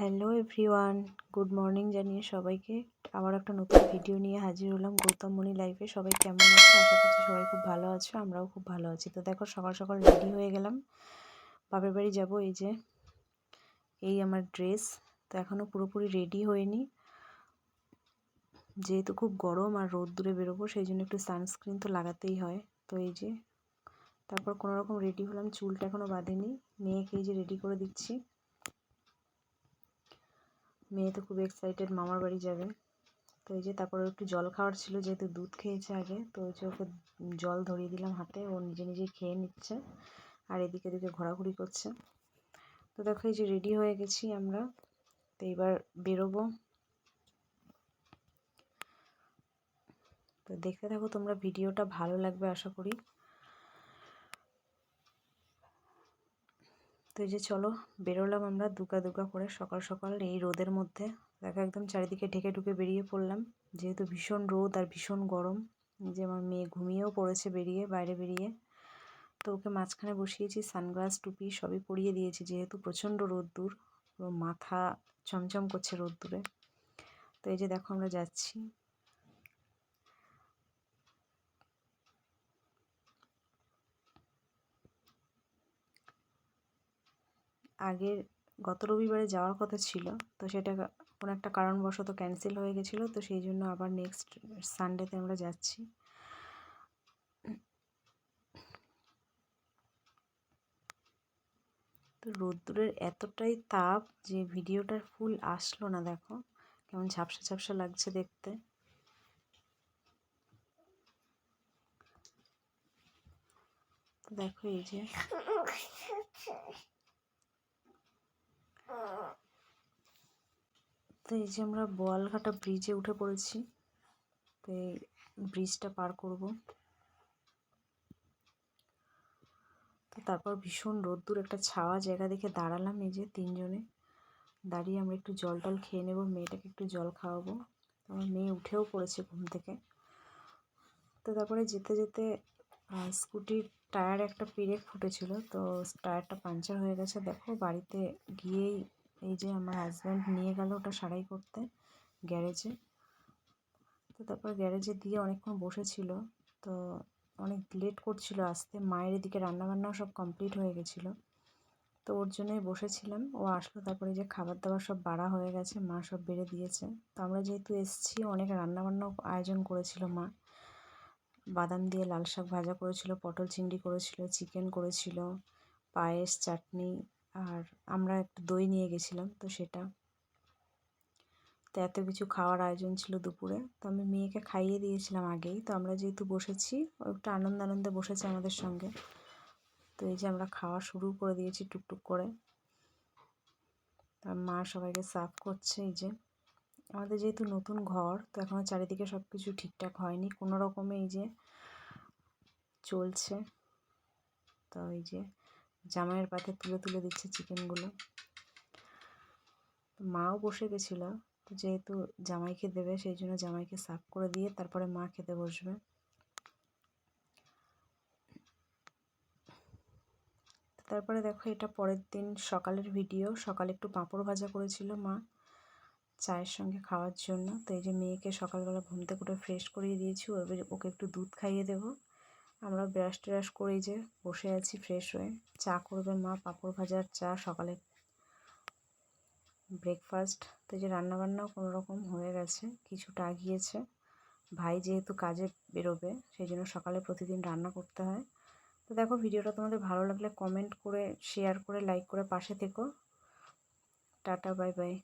Hello everyone, good morning জানিয়ে সবাইকে। আবার একটা নতুন ভিডিও নিয়ে হাজির হলাম গৌতম মণি লাইফে। সবাই কেমন আছে? আশা করছি সবাই খুব ভালো আছো, আমরাও খুব ভালো আছি। তো দেখো, সকাল সকাল রেডি হয়ে গেলাম। বাপের বাড়ি যাব, এই যে, এই আমার ড্রেস। তো এখনও পুরোপুরি রেডি হয়নি। যেহেতু খুব গরম আর রোদ দূরে বেরোবো, সেই জন্য একটু সানস্ক্রিন তো লাগাতেই হয়। তো এই যে, তারপর কোনো রকম রেডি হলাম। চুলটা এখনও বাঁধেনি। মেয়েকে এই যে রেডি করে দিচ্ছি। মেয়ে তো খুব এক্সাইটেড মামার বাড়ি যাবে। তো এই যে তারপরে একটু জল খাওয়ার ছিল, যেহেতু দুধ খেয়েছে আগে, তো ওই যে ওকে জল ধরিয়ে দিলাম হাতে, ও নিজে নিজেই খেয়ে নিচ্ছে আর এদিকে এদিকে ঘোরাঘুরি করছে। তো দেখো এই যে রেডি হয়ে গেছি আমরা, তো এবার বেরোবো। তো দেখতে থাকো তোমরা, ভিডিওটা ভালো লাগবে আশা করি। তো এই যে চলো, বেরোলাম আমরা দুকা দুকা করে সকাল সকাল এই রোদের মধ্যে। দেখো একদম চারিদিকে ঢেকে ঢুকে বেরিয়ে পড়লাম। যেহেতু ভীষণ রোদ আর ভীষণ গরম যে আমার মেয়ে ঘুমিয়েও পড়েছে বেরিয়ে, বাইরে বেরিয়ে। তো ওকে মাঝখানে বসিয়েছি, সানগ্লাস, টুপি সবই পরিয়ে দিয়েছি যেহেতু প্রচণ্ড রোদ্দুর পুরো মাথা চমচম করছে রোদ্দুরে তো এই যে দেখো আমরা যাচ্ছি। আগের গত রবিবারে যাওয়ার কথা ছিল, তো সেটা কোনো একটা কারণবশত ক্যান্সেল হয়ে গেছিল, তো সেই জন্য আবার নেক্সট সানডেতে আমরা যাচ্ছি। তো রোদ্দুরের এতটাই তাপ যে ভিডিওটার ফুল আসলো না, দেখো কেমন ঝাপসা ঝাপসা লাগছে দেখতে। দেখো এই যে তো এই যে আমরা বোয়ালঘাটা ব্রিজে উঠে পড়েছি, তো এই ব্রিজটা পার করব। তো তারপর ভীষণ রোদ্দুর, একটা ছাওয়া জায়গা দেখে দাঁড়ালাম এই যে তিনজনে। দাঁড়িয়ে আমরা একটু জল টল খেয়ে নেব, মেয়েটাকে একটু জল খাওয়াবো। আমার মেয়ে উঠেও পড়েছে ঘুম থেকে। তো তারপরে যেতে যেতে স্কুটির টায়ার একটা পেরেক ফুটেছিল, তো টায়ারটা পাঞ্চার হয়ে গেছে। দেখো, বাড়িতে গিয়েই এই যে আমার হাজব্যান্ড নিয়ে গেল ওটা সারাই করতে গ্যারেজে। তো তারপর গ্যারেজে দিয়ে অনেকক্ষণ বসেছিল, তো অনেক লেট করছিল আসতে। মায়ের এদিকে রান্নাবান্নাও সব কমপ্লিট হয়ে গেছিল। তো ওর জন্যই বসেছিলাম। ও আসলো, তারপরে যে খাবার দাবার সব বাড়া হয়ে গেছে, মা সব বেড়ে দিয়েছে। তো আমরা যেহেতু এসেছি, অনেক রান্নাবান্নাও আয়োজন করেছিল মা। বাদাম দিয়ে লাল শাক ভাজা করেছিল, পটল চিংড়ি করেছিল, চিকেন করেছিল, পায়েস, চাটনি আর আমরা একটু দই নিয়ে গেছিলাম তো সেটা। তো এত কিছু খাওয়ার আয়োজন ছিল দুপুরে। তো আমি মেয়েকে খাইয়ে দিয়েছিলাম আগেই। তো আমরা যেহেতু বসেছি, ও একটু আনন্দ আনন্দে বসেছে আমাদের সঙ্গে। তো এই যে আমরা খাওয়া শুরু করে দিয়েছি টুকটুক করে। তার মা সবাইকে সার্ভ করছে এই যে। আমাদের যেহেতু নতুন ঘর, তো এখনও চারিদিকে সব কিছু ঠিকঠাক হয়নি। কোনো রকমে এই যে চলছে, তো এই যে জামাইয়ের পাতে তুলে তুলে দিচ্ছে চিকেনগুলো। মাও বসে গেছিল, তো যেহেতু জামাইকে দেবে, সেই জন্য জামাইকে সাফ করে দিয়ে তারপরে মা খেতে বসবে। তারপরে দেখো এটা পরের দিন সকালের ভিডিও, সকালে একটু পাঁপড় ভাজা করেছিল মা। চায়ের সঙ্গে খাওয়ার জন্য। তো এই যে মেয়েকে সকালবেলা ঘুম থেকে উঠে ফ্রেশ করিয়ে দিয়েছি ওকে একটু দুধ খাইয়ে দেবো। আমরা ব্রাশ ট্রাশ করে যে বসে আছি ফ্রেশ হয়ে। চা করবে মা, পাঁপড় ভাজার চা, সকালে ব্রেকফাস্ট তো যে রান্নাবান্নাও কোনো রকম হয়ে গেছে, কিছুটা আগিয়েছে। ভাই যেহেতু কাজে বেরোবে, সেই জন্য সকালে প্রতিদিন রান্না করতে হয়। তো দেখো ভিডিওটা তোমাদের ভালো লাগলে কমেন্ট করে শেয়ার করে লাইক করে পাশে থেকো। Tata bye bye